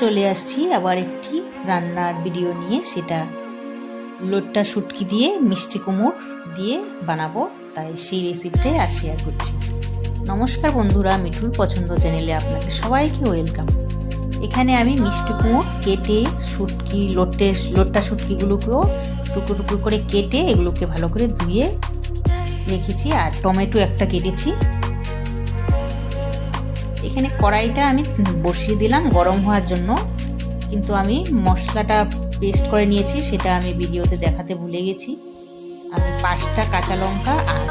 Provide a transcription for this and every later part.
চলে আসছি আবার একটি রান্নার ভিডিও নিয়ে। সেটা লোটটা শুটকি দিয়ে, মিষ্টি কুমড় দিয়ে বানাবো। তাই সেই রেসিপিটাই আর শেয়ার করছি। নমস্কার বন্ধুরা মিঠুর পছন্দ চ্যানেলে আপনাদের সবাইকে ওয়েলকাম এখানে আমি মিষ্টি কুমড় কেটে শুটকি, লোটে, লোট্টা শুটকিগুলোকেও টুকরো টুকরো করে কেটে এগুলোকে ভালো করে ধুয়ে রেখেছি। আর টমেটো একটা কেটেছি। এখানে কড়াইটা আমি বসিয়ে দিলাম গরম হওয়ার জন্য। কিন্তু আমি মশলাটা পেস্ট করে নিয়েছি, সেটা আমি ভিডিওতে দেখাতে ভুলে গেছি। আমি পাঁচটা কাঁচা লঙ্কা আর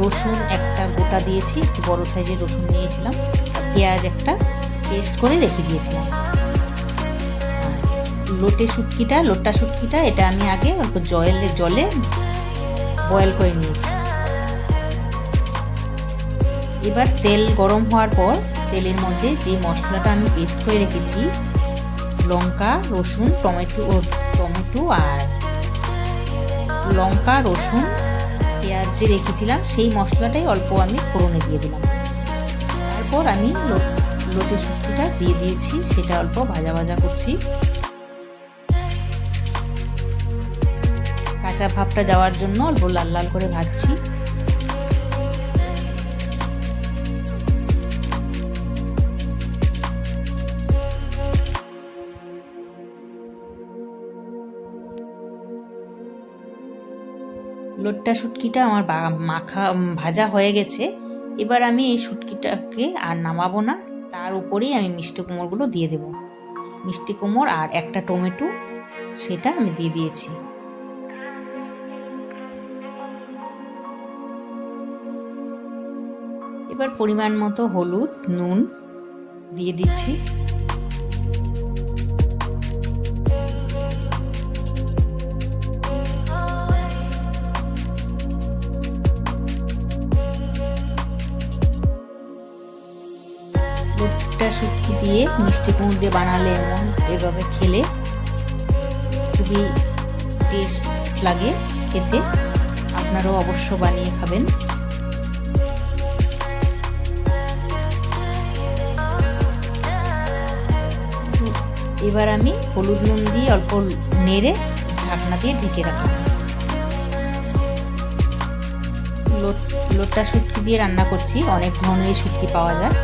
রসুন একটা গোটা দিয়েছি, একটু বড় সাইজের রসুন নিয়েছিলাম। পেঁয়াজ একটা পেস্ট করে রেখে দিয়েছিলাম। লোটে শুটকিটা, লোট্টা শুটকিটা, এটা আমি আগে অল্প জলে জলে বয়েল করে নিয়েছি। এবার তেল গরম হওয়ার পর তেলের মধ্যে যে মশলাটা আমি পেস্ট করে রেখেছি, লঙ্কা, রসুন, টমেটো ও টমেটো আর লঙ্কা, রসুন, পেঁয়াজ যে রেখেছিলাম, সেই মশলাটাই অল্প আমি ফোড়নে দিয়ে দিলাম। তারপর আমি লোটে শুক্তিটা দিয়ে দিয়েছি, সেটা অল্প ভাজা ভাজা করছি। কাঁচা ভাবটা যাওয়ার জন্য অল্প লাল লাল করে ভাজছি। লোট্টা শুটকিটা আমার মাখা ভাজা হয়ে গেছে। এবার আমি এই শুটকিটাকে আর নামাবো না। তার উপরেই আমি মিষ্টি কুমড়গুলো দিয়ে দেব। মিষ্টি কুমড় আর একটা টমেটো, সেটা আমি দিয়ে দিয়েছি। এবার পরিমাণ মতো হলুদ, নুন দিয়ে দিচ্ছি। শুটকি দিয়ে মিষ্টি কুমড় দিয়ে বানালে এমন, এভাবে খেলে খুবই টেস্ট লাগে খেতে। আপনারাও অবশ্য বানিয়ে খাবেন। এবার আমি হলুদ নুন দিয়ে অল্প নেড়ে ঢাকনা দিয়ে ঢেকে রাখলাম। লোটা শুটকি দিয়ে রান্না করছি, অনেক ধরনের শুটকি পাওয়া যায়।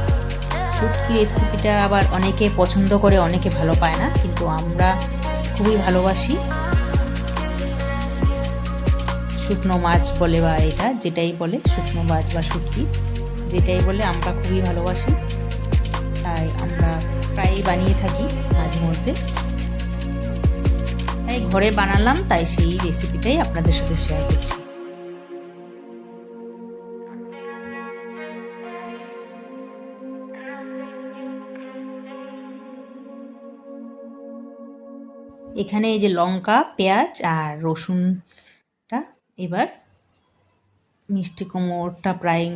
শুটকি রেসিপিটা আবার অনেকে পছন্দ করে, অনেকে ভালো পায় না, কিন্তু আমরা খুবই ভালোবাসি। শুকনো মাছ বলে বা এটা, যেটাই বলে, শুকনো মাছ বা শুটকি যেটাই বলে আমরা খুবই ভালোবাসি। তাই আমরা প্রায়ই বানিয়ে থাকি মাঝে মধ্যে। তাই ঘরে বানালাম, তাই সেই রেসিপিটাই আপনাদের সাথে শেয়ার করছি। এখানে এই যে লঙ্কা, পেঁয়াজ আর রসুনটা এবার মিষ্টি কুমড়োটা প্রায়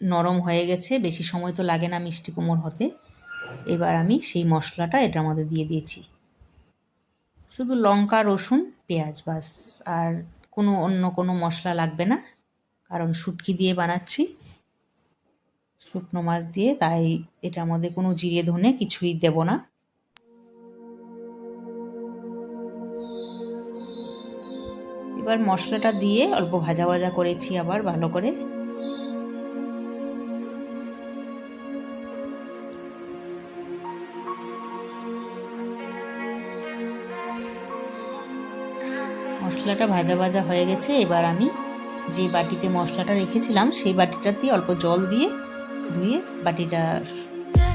নরম হয়ে গেছে, বেশি সময় তো লাগে না মিষ্টি কুমড় হতে। এবার আমি সেই মশলাটা এটার মধ্যে দিয়ে দিয়েছি। শুধু লঙ্কা, রসুন, পেঁয়াজ বাস, আর কোনো অন্য কোনো মশলা লাগবে না, কারণ শুটকি দিয়ে বানাচ্ছি। শুকনো মাছ দিয়ে তাই এটার মধ্যে কোনো জিরে, ধনে কিছুই দেব না। এবার মশলাটা দিয়ে অল্প ভাজা ভাজা করেছি আবার, ভালো করে। মশলাটা ভাজা ভাজা হয়ে গেছে, এবার আমি যে বাটিতে মশলাটা রেখেছিলাম, সেই বাটিটাতে অল্প জল দিয়ে ধুয়ে বাটিটা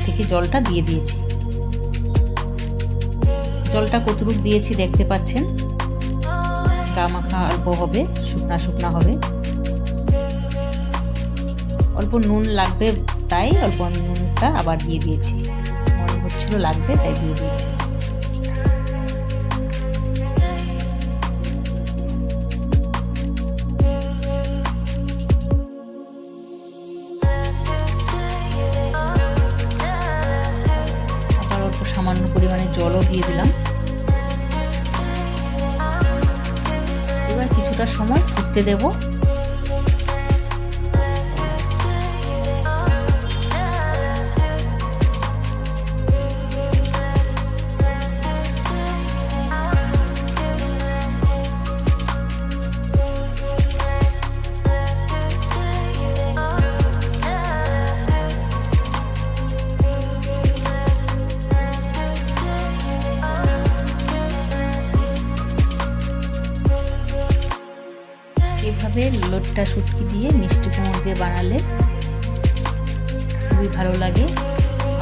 থেকে জলটা দিয়ে দিয়েছি। জলটা কতটুক দিয়েছি দেখতে পাচ্ছেন? গা মাখা অল্প হবে, শুকনা শুকনা হবে। অল্প নুন লাগবে তাই অল্প নুনটা আবার দিয়ে দিয়েছি। মনে হচ্ছিল লাগবে, তাই দিয়ে দিয়েছি। সামান্য পরিমাণে জলও দিয়ে দিলাম। কিছুটা সময় ফুটতে দেব লইট্টা শুটকি দিয়ে মিষ্টি কুমড় দিয়ে বানালে খুবই ভালো লাগে।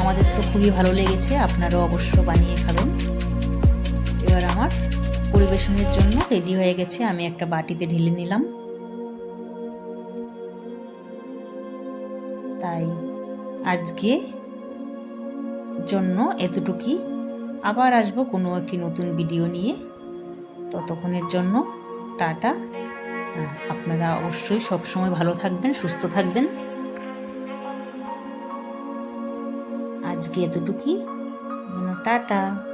আমাদের তো খুবই ভালো লেগেছে, আপনারাও অবশ্য বানিয়ে খাবেন। এবার আমার পরিবেশনের জন্য রেডি হয়ে গেছে, আমি একটা বাটিতে ঢেলে নিলাম। তাই আজকে জন্য এতটুকুই। আবার আসব কোনো একটি নতুন ভিডিও নিয়ে। ততক্ষণের জন্য টাটা। আপনারা অবশ্যই সবসময় ভালো থাকবেন সুস্থ থাকবেন। আজকে এতটুকুই। টাটা।